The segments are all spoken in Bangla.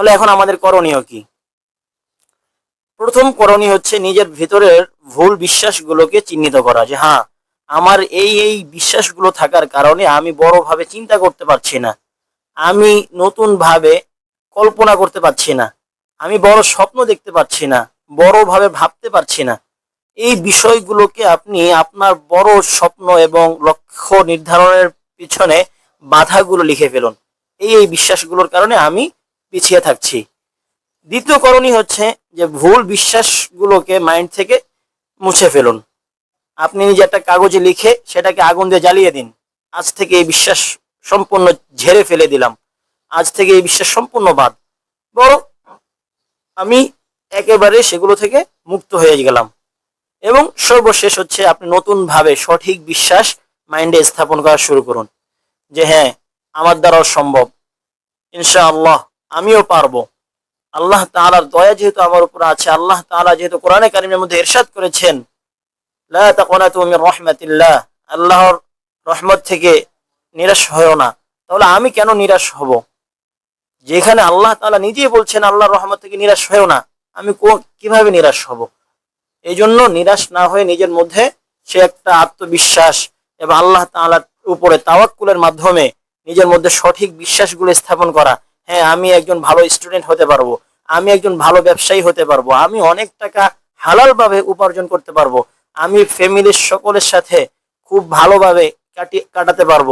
তাহলে এখন আমাদের করণীয় কি? প্রথম করণীয় হচ্ছে নিজের ভিতরের ভুল বিশ্বাসগুলোকে চিহ্নিত করা যে হ্যাঁ আমার এই এই বিশ্বাসগুলো থাকার কারণে আমি বড়ভাবে চিন্তা করতে পারছি না। আমি নতুন ভাবে কল্পনা করতে পারছি না। আমি বড় স্বপ্ন দেখতে পাচ্ছি না। বড়ভাবে ভাবতে পারছি না। এই বিষয়গুলোকে আপনি আপনার বড় স্বপ্ন এবং লক্ষ্য নির্ধারণের পিছনে বাধাগুলো লিখে ফেলুন। এই এই বিশ্বাসগুলোর কারণে আমি পিছিয়ে থাকছি। দ্বিতীয় করণীয় হচ্ছে যে ভুল বিশ্বাসগুলোকে মাইন্ড থেকে মুছে ফেলুন। আপনি নিজে একটা কাগজে লিখে সেটাকে আগুন দিয়ে জ্বালিয়ে দিন। আজ থেকে এই বিশ্বাস সম্পূর্ণ ঝেড়ে ফেলে দিলাম। আজ থেকে এই বিশ্বাস সম্পূর্ণ বাদ। বরং আমি একেবারে সেগুলো থেকে মুক্ত হয়ে গেলাম। এবং সর্বশেষ হচ্ছে আপনি নতুন ভাবে সঠিক বিশ্বাস মাইন্ডে স্থাপন করা শুরু করুন। যে হ্যাঁ আমার দ্বারাও সম্ভব। ইনশাআল্লাহ। আমিও পারব। আল্লাহ তাআলার দয়া যেহেতু আমার উপর আছে, আল্লাহ তাআলা যেহেতু কোরআনে কারিমের মধ্যে ইরশাদ করেছেন রাহমাতিল্লাহ, আল্লাহর রহমত থেকে নিরাশ হয়েও না। তাহলে আমি কেন নিরাশ হব? যেখানে আল্লাহ তাআলা নিজেই বলছেন, আল্লাহর রহমত থেকে নিরাশ হয়েও না, আমি কীভাবে নিরাশ হব? এই জন্য নিরাশ না হয়ে নিজের মধ্যে সে একটা আত্মবিশ্বাস এবং আল্লাহ তাআলার উপরে তাওয়াক্কুলের মাধ্যমে নিজের মধ্যে সঠিক বিশ্বাসগুলো স্থাপন করা হ্যাঁ আমি একজন ভালো স্টুডেন্ট হতে পারব, আমি একজন ভালো ব্যবসায়ী হতে পারব, আমি অনেক টাকা হালাল ভাবে উপার্জন করতে পারব, আমি ফ্যামিলির সকলের সাথে খুব ভালোভাবে কাটি, কাটাতে পারব,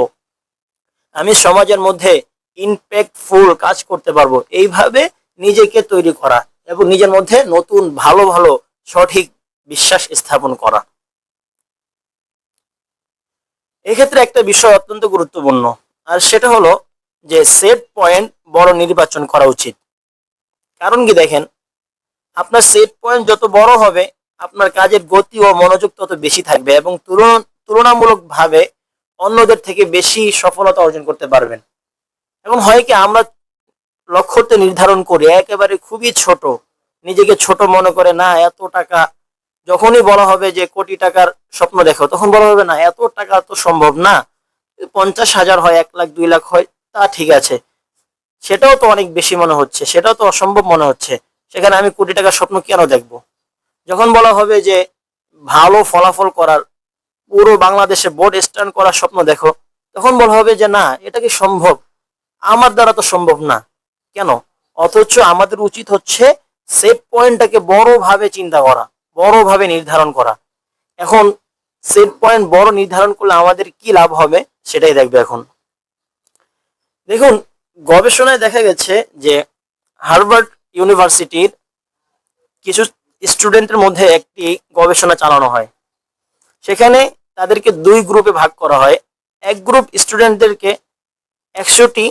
আমি সমাজের মধ্যে ইনপ্যাক্টফুল কাজ করতে পারব, এইভাবে নিজেকে তৈরি করা এবং নিজের মধ্যে নতুন ভালো ভালো, সঠিক বিশ্বাস স্থাপন করা। এক্ষেত্রে একটা বিষয় অত্যন্ত গুরুত্বপূর্ণ, আর সেটা হলো যে সেট পয়েন্ট বড় নির্বাচন করা উচিত। কারণ কি দেখেন, আপনার সেট পয়েন্ট যত বড় হবে, আপনার কাজের গতি ও মনোযোগ তত বেশি থাকবে এবং তুলনামূলকভাবে অন্যদের থেকে বেশি সফলতা অর্জন করতে পারবেন। এখন হয় কি, আমরা লক্ষ্যতে নির্ধারণ করি, একেবারে খুবই ছোট। নিজেকে ছোট মনে করে, না, এত টাকা, যখনই বলা হবে যে কোটি টাকার স্বপ্ন দেখো, তখন বলা হবে, না, এত টাকা তো সম্ভব না। পঞ্চাশ হাজার হয়, এক লাখ, দুই লাখ হয় তা ঠিক আছে। সেটাও তো অনেক বেশি মনে হচ্ছে, সেটাও তো অসম্ভব মনে হচ্ছে। সেখানে আমি কোটি টাকার স্বপ্ন কেন দেখব? যখন বলা হবে যে ভালো ফলাফল করার, পুরো বাংলাদেশে বোর্ড স্ট্যান্ড করার স্বপ্ন দেখো, তখন বলা হবে যে না, এটা কি সম্ভব? আমার দ্বারা তো সম্ভব না। কেন? অথচ আমাদের উচিত হচ্ছে সেট পয়েন্টটাকে বড়ভাবে চিন্তা করা, বড়ভাবে নির্ধারণ করা। এখন সেট পয়েন্ট বড় নির্ধারণ করলে আমাদের কি লাভ হবে? সেটাই দেখবে এখন। দেখুন, গবেষণায় দেখা গেছে যে হার্ভার্ড ইউনিভার্সিটির কিছু স্টুডেন্টের মধ্যে একটি গবেষণা চালানো হয়। সেখানে তাদেরকে দুই গ্রুপে ভাগ করা হয়। এক গ্রুপ স্টুডেন্টদেরকে একশোটি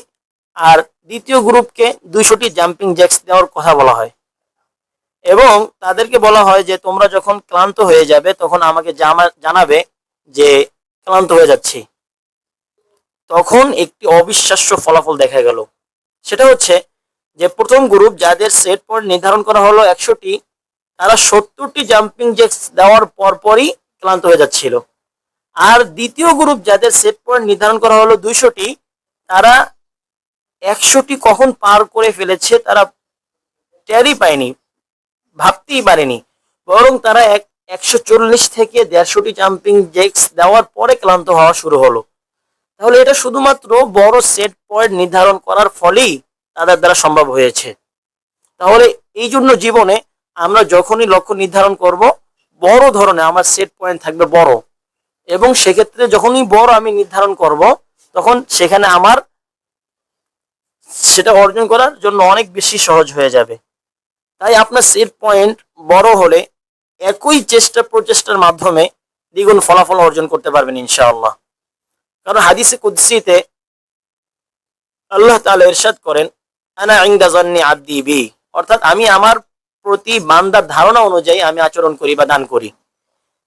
আর দ্বিতীয় গ্রুপকে দুইশোটি জাম্পিং জ্যাক্স দেওয়ার কথা বলা হয়। এবং তাদেরকে বলা হয় যে, তোমরা যখন ক্লান্ত হয়ে যাবে, তখন আমাকে জানাবে যে, ক্লান্ত হয়ে যাচ্ছি। তখন একটি অবিশ্বাস্য ফলাফল দেখা গেল। সেটা হচ্ছে যে প্রথম গ্রুপ যাদের সেট পয়েন্ট নির্ধারণ করা হলো একশোটি, তারা সত্তরটি জাম্পিং জ্যাক্স দেওয়ার পরপরই ক্লান্ত হয়ে যাচ্ছিল। আর দ্বিতীয় গ্রুপ যাদের সেট পয়েন্ট নির্ধারণ করা হলো দুইশোটি, তারা একশোটি কখন পার করে ফেলেছে তারা টেরই পায়নি, ভাবতেই পারেনি। বরং তারা এক একশো থেকে দেড়শোটি জাম্পিং জ্যাক্স দেওয়ার পরে ক্লান্ত হওয়া শুরু হলো। তাহলে এটা শুধুমাত্র বড় সেট পয়েন্ট নির্ধারণ করার ফলেই তাদের দ্বারা সম্ভব হয়েছে। তাহলে এই জন্য জীবনে আমরা যখনই লক্ষ্য নির্ধারণ করব, বড় ধরনের আমার সেট পয়েন্ট থাকবে বড়। এবং সেক্ষেত্রে যখনই বড় আমি নির্ধারণ করব, তখন সেখানে আমার সেটা অর্জন করার জন্য অনেক বেশি সহজ হয়ে যাবে। তাই আপনার সেট পয়েন্ট বড় হলে একই চেষ্টা প্রচেষ্টার মাধ্যমে দ্বিগুণ ফলাফল অর্জন করতে পারবেন ইনশাআল্লাহ। কারণ হাদিসে কুদসিতে আল্লাহ তাআলা ইরশাদ করেন, আনা ইনদা জান্নি আব্দি বি। অর্থাৎ আমি আমার প্রতি বান্দার ধারণা অনুযায়ী আমি আচরণ করি বা দান করি।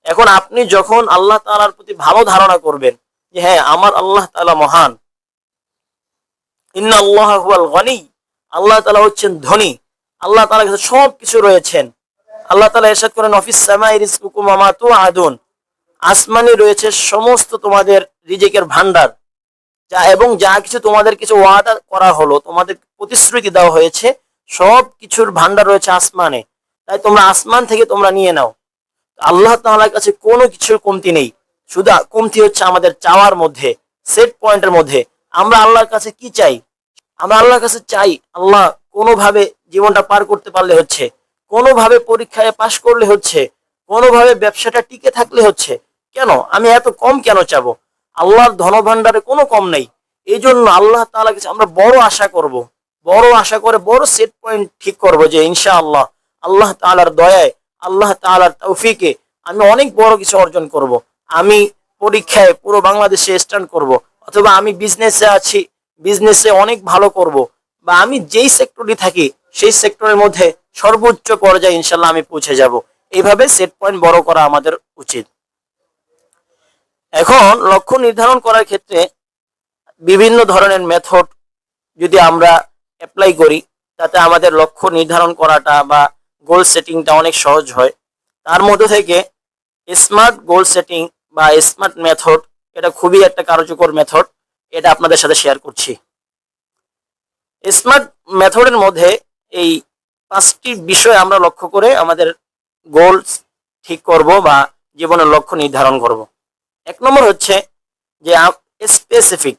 এখন আপনি যখন আল্লাহ তাআলার প্রতি ভালো ধারণা করবেন যে হ্যাঁ আমার আল্লাহ তাআলা মহান। ইন্না আল্লাহ গনি। আল্লাহ তাআলা হচ্ছেন ধনী। আল্লাহ তাআলার কাছে সব কিছু রয়েছেন। আল্লাহ তালা এরশাদ করেন, অফিস সামাই রিজকুকুম ওয়া মা তুআদুন। আসমানে রয়েছে সমস্ত তোমাদের রিজিকের ভান্ডার যা এবং যা কিছু তোমাদের কিছু ওয়াদা করা হলো, তোমাদের প্রতিশ্রুতি দেওয়া হয়েছে, সব কিছুর ভান্ডার রয়েছে আসমানে। তাই তোমরা আসমান থেকে তোমরা নিয়ে নাও। আল্লাহ তাআলার কাছে কোনো কিছুর কমতি নেই। শুধু কমতি হচ্ছে আমাদের চাওয়ার মধ্যে সেট পয়েন্টের মধ্যে। আমরা আল্লাহর কাছে কি চাই? আমরা আল্লাহর কাছে চাই আল্লাহ কোনোভাবে জীবনটা পার করতে পারলে হচ্ছে, কোনোভাবে পরীক্ষায় পাশ করলে হচ্ছে, কোনোভাবে ব্যবসাটা টিকে থাকলে হচ্ছে কেন? আমি এত কম কেন চাবো? আল্লাহর ধনভাণ্ডারে কোনো কম নেই। এই জন্য আল্লাহ তাআলা কাছে আমরা বড় আশা করব। বড় আশা করে বড় সেট পয়েন্ট ঠিক করব যে ইনশাআল্লাহ আল্লাহ তাআলার দয়ায়, আল্লাহ তাআলার তৌফিকে আমি অনেক বড় কিছু অর্জন করব। আমি পরীক্ষায় পুরো বাংলাদেশে স্ট্যান্ড করব। অথবা আমি বিজনেসে আছি বিজনেসে অনেক ভালো করব। বা আমি যেই সেক্টরে থাকি, সেই সেক্টরের মধ্যে সর্বোচ্চ পর্যায়ে ইনশাল্লাহ আমি পৌঁছে যাব। এইভাবে সেট পয়েন্ট বড় করা আমাদের উচিত। এখন লক্ষ্য নির্ধারণ করার ক্ষেত্রে বিভিন্ন ধরনের মেথড যদি আমরা অ্যাপ্লাই করি, তাতে আমাদের লক্ষ্য নির্ধারণ করাটা বা গোল সেটিংটা অনেক সহজ হয়। তার মধ্যে থেকে স্মার্ট গোল সেটিং বা স্মার্ট মেথড এটা খুবই একটা কার্যকর মেথড এটা আপনাদের সাথে শেয়ার করছি। স্মার্ট মেথডের মধ্যে এই পাঁচটি বিষয় আমরা লক্ষ্য করে আমাদের গোল ঠিক করব বা জীবনের লক্ষ্য নির্ধারণ করব। এক নম্বর হচ্ছে যে স্পেসিফিক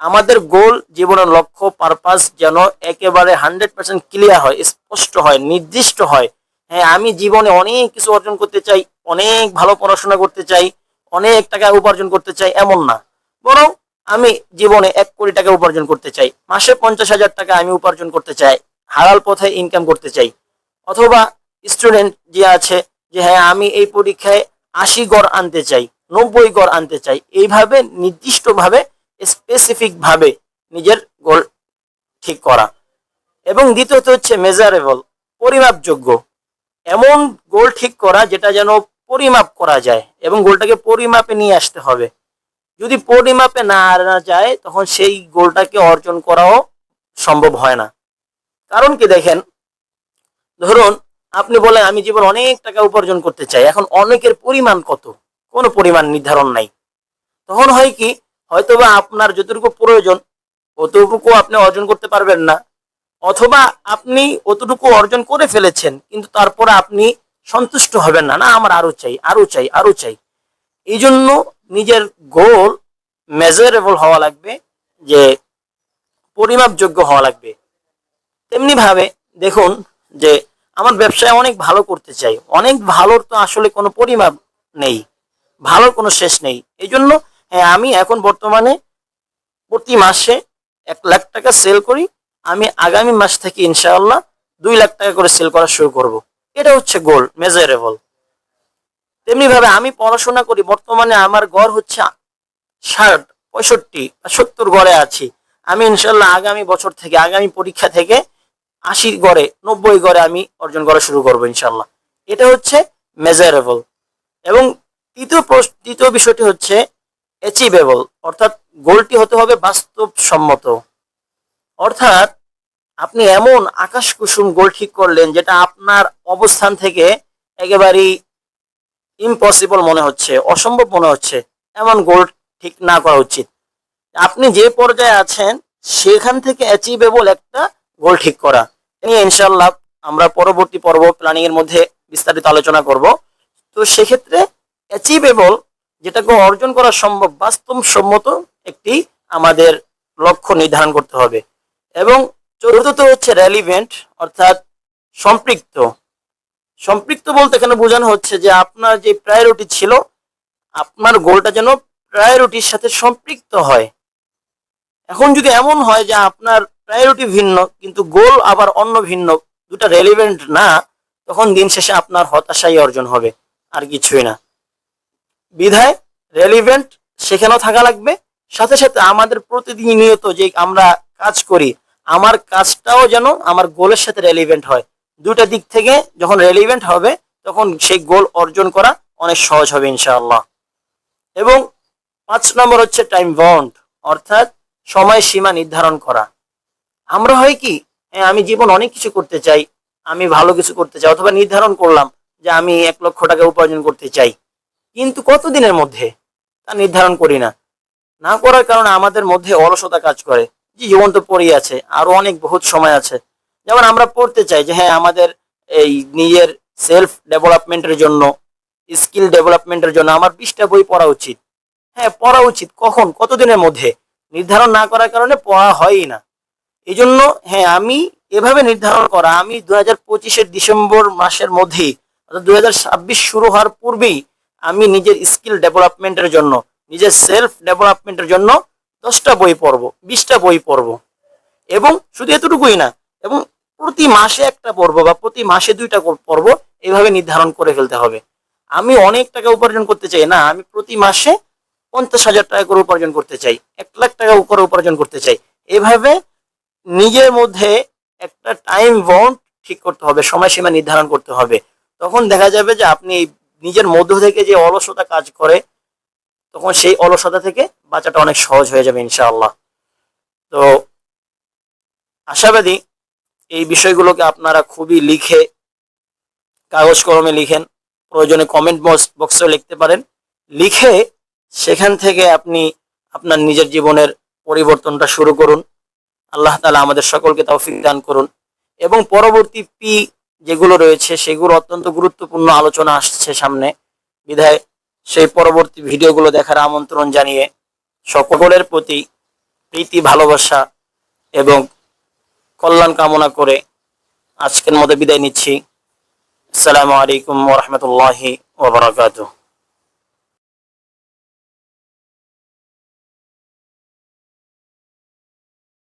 আমাদের গোল জীবনের লক্ষ্য পারপাস যেন একেবারে হান্ড্রেড পার্সেন্ট ক্লিয়ার হয়, স্পষ্ট হয়, নির্দিষ্ট হয়। হ্যাঁ আমি জীবনে অনেক কিছু অর্জন করতে চাই, অনেক ভালো পড়াশোনা করতে চাই, অনেক টাকা উপার্জন করতে চাই, এমন না। বরং আমি জীবনে এক কোটি টাকা উপার্জন করতে চাই, মাসে পঞ্চাশ হাজার টাকা আমি উপার্জন করতে চাই, হালাল পথে ইনকাম করতে চাই। অথবা স্টুডেন্ট যে আছে, যে হ্যাঁ আমি এই পরীক্ষায় আশি গড় আনতে চাই, নব্বই গড় আনতে চাই, এইভাবে নির্দিষ্টভাবে স্পেসিফিক ভাবে নিজের গোল ঠিক করা। এবং দ্বিতীয়ত হচ্ছে মেজারেবল পরিমাপযোগ্য। এমন গোল ঠিক করা যেটা যেন পরিমাপ করা যায় এবং গোলটাকে পরিমাপে নিয়ে আসতে হবে। যদি পরিমাপে না আনা যায়, তখন সেই গোলটাকে অর্জন করাও সম্ভব হয় না। কারণ কি দেখেন, ধরুন আপনি বলেন, আমি জীবন অনেক টাকা উপার্জন করতে চাই, এখন অনেকের পরিমাণ কত? কোনো পরিমাণ নির্ধারণ নাই। তখন হয় কি, হয়তোবা আপনার যতটুকু প্রয়োজন, অতটুকু আপনি অর্জন করতে পারবেন না, অথবা আপনি অতটুকু অর্জন করে ফেলেছেন, কিন্তু তারপরে আপনি সন্তুষ্ট হবেন না না, আমার আরও চাই আরও চাই আরও চাই। এই জন্য নিজের গোল মেজারেবল হওয়া লাগবে, যে পরিমাপযোগ্য হওয়া লাগবে। তেমনি ভাবে দেখুন যে আমার ব্যবসায় অনেক ভালো করতে চাই। অনেক ভালোর তো আসলে কোনো পরিমাপ নেই। ভালোর কোনো শেষ নেই। এই জন্য হ্যাঁ, আমি এখন বর্তমানে প্রতি মাসে এক লাখ টাকা সেল করি। আমি আগামী মাস থেকে ইনশাআল্লাহ দুই লাখ টাকা করে সেল করা শুরু করব। এটা হচ্ছে গোল মেজারেবল তেমনি ভাবে আমি পড়াশোনা করি। বর্তমানে আমার গড় হচ্ছে ষাট পঁয়ষট্টি সত্তর গড়ে আছি। আমি ইনশাল্লাহ আগামী বছর থেকে আগামী পরীক্ষা থেকে আশি গড়ে, নব্বই গড়ে আমি অর্জন করা শুরু করব ইনশাল্লাহ এটা হচ্ছে মেজারেবল এবং তৃতীয় তৃতীয় বিষয়টি হচ্ছে অ্যাচিভেবল অর্থাৎ গোলটি হতে হবে বাস্তবসম্মত। অর্থাৎ আপনি এমন আকাশ কুসুম গোল ঠিক করলেন যেটা আপনার অবস্থান থেকে একেবারেই ইম্পসিবল মনে হচ্ছে, অসম্ভব মনে হচ্ছে, এমন গোল ঠিক না করা উচিত। আপনি যে পর্যায়ে আছেন, সেখান থেকে অ্যাচিভেবল একটা গোল ঠিক করা। নিয়ে ইনশাল্লাহ আমরা পরবর্তী পর্ব প্ল্যানিং এর মধ্যে বিস্তারিত আলোচনা করব। তো সেক্ষেত্রে অ্যাচিভেবল যেটাকে অর্জন করা সম্ভব, বাস্তবসম্মত একটি আমাদের লক্ষ্য নির্ধারণ করতে হবে। এবং চতুর্থত হচ্ছে রেলিভেন্ট অর্থাৎ সম্পৃক্ত। সম্পৃক্ত বলতে এখানে বোঝানো হচ্ছে যে আপনার যে প্রায়োরিটি ছিল, আপনার গোলটা যেন প্রায়োরিটির সাথে সম্পৃক্ত হয়। এখন যদি এমন হয় যে আপনার প্রায়োরিটি ভিন্ন, কিন্তু গোল আবার অন্য ভিন্ন, দুটা রেলিভেন্ট না, তখন দিন শেষে আপনার হতাশাই অর্জন হবে, আর কিছুই না। বিধায় রেলিভেন্ট সেখানেও থাকা লাগবে, সাথে সাথে আমাদের প্রতিনিয়ত যে আমরা কাজ করি, আমার কাজটাও যেন আমার গোলের সাথে রেলিভেন্ট হয়। দুটা দিক থেকে যখন রেলিভেন্ট হবে, তখন সেই গোল অর্জন করা অনেক সহজ হবে ইনশাআল্লাহ। এবং পাঁচ নম্বর হচ্ছে টাইম বন্ড অর্থাৎ সময় সীমা নির্ধারণ করা। আমরা হয় কি আমি জীবন অনেক কিছু করতে চাই, আমি ভালো কিছু করতে চাই, অথবা নির্ধারণ করলাম যে আমি এক লক্ষ টাকা উপার্জন করতে চাই। কিন্তু কতদিনের মধ্যে তা নির্ধারণ করি না। না করার কারণে আমাদের মধ্যে অলসতা কাজ করে। যে জীবন তো পড়েই আছে, আরও অনেক বহুত সময় আছে। যেমন আমরা পড়তে চাই যে হ্যাঁ আমাদের এই নিজের সেলফ ডেভেলপমেন্টের জন্য স্কিল ডেভেলপমেন্টের জন্য আমার বিশটা বই পড়া উচিত। হ্যাঁ পড়া উচিত। কখন? কতদিনের মধ্যে? নির্ধারণ না করার কারণে পড়া হয়ই না। এই জন্য হ্যাঁ আমি এভাবে নির্ধারণ করা, আমি দু হাজার পঁচিশের ডিসেম্বর মাসের মধ্যেই অর্থাৎ দু হাজার ছাব্বিশ শুরু হওয়ার পূর্বেই, আমি নিজের স্কিল ডেভেলপমেন্টের জন্য, নিজের সেলফ ডেভেলপমেন্টের জন্য দশটা বই পড়ব, বিশটা বই পড়ব। এবং শুধু এতটুকুই না, এবং প্রতি মাসে একটা পড়ব বা প্রতি মাসে দুইটা পড়ব এইভাবে নির্ধারণ করে ফেলতে হবে। আমি অনেক টাকা উপার্জন করতে চাই, না, আমি প্রতি মাসে পঞ্চাশ হাজার টাকা করে উপার্জন করতে চাই, এক লাখ টাকা করে উপার্জন করতে চাই। এভাবে নিজের মধ্যে একটা টাইম বন্ড ঠিক করতে হবে, সময়সীমা নির্ধারণ করতে হবে। তখন দেখা যাবে যে আপনি নিজের মধ্য থেকে যে অলসতা কাজ করে, তখন সেই অলসতা থেকে বাঁচাটা অনেক সহজ হয়ে যাবে ইনশাআল্লাহ। তো আশাবাদী এই বিষয়গুলোকে আপনারা খুবই লিখে, কাগজ কলমে লিখেন, প্রয়োজনে কমেন্ট বক্সে লিখতে পারেন। লিখে সেখান থেকে আপনি আপনার নিজের জীবনের পরিবর্তনটা শুরু করুন। আল্লাহ তালা আমাদের সকলকে তৌফিক দান করুন। এবং পরবর্তী পি যেগুলো রয়েছে, সেগুলো অত্যন্ত গুরুত্বপূর্ণ আলোচনা আসছে সামনে। বিধায় সেই পরবর্তী ভিডিওগুলো দেখার আমন্ত্রণ জানিয়ে সকলের প্রতি প্রীতি, ভালোবাসা এবং কল্যাণ কামনা করে আজকের মতো বিদায় নিচ্ছি। আসসালামু আলাইকুম ওরহমতুল্লাহি ওবরাকাতুহ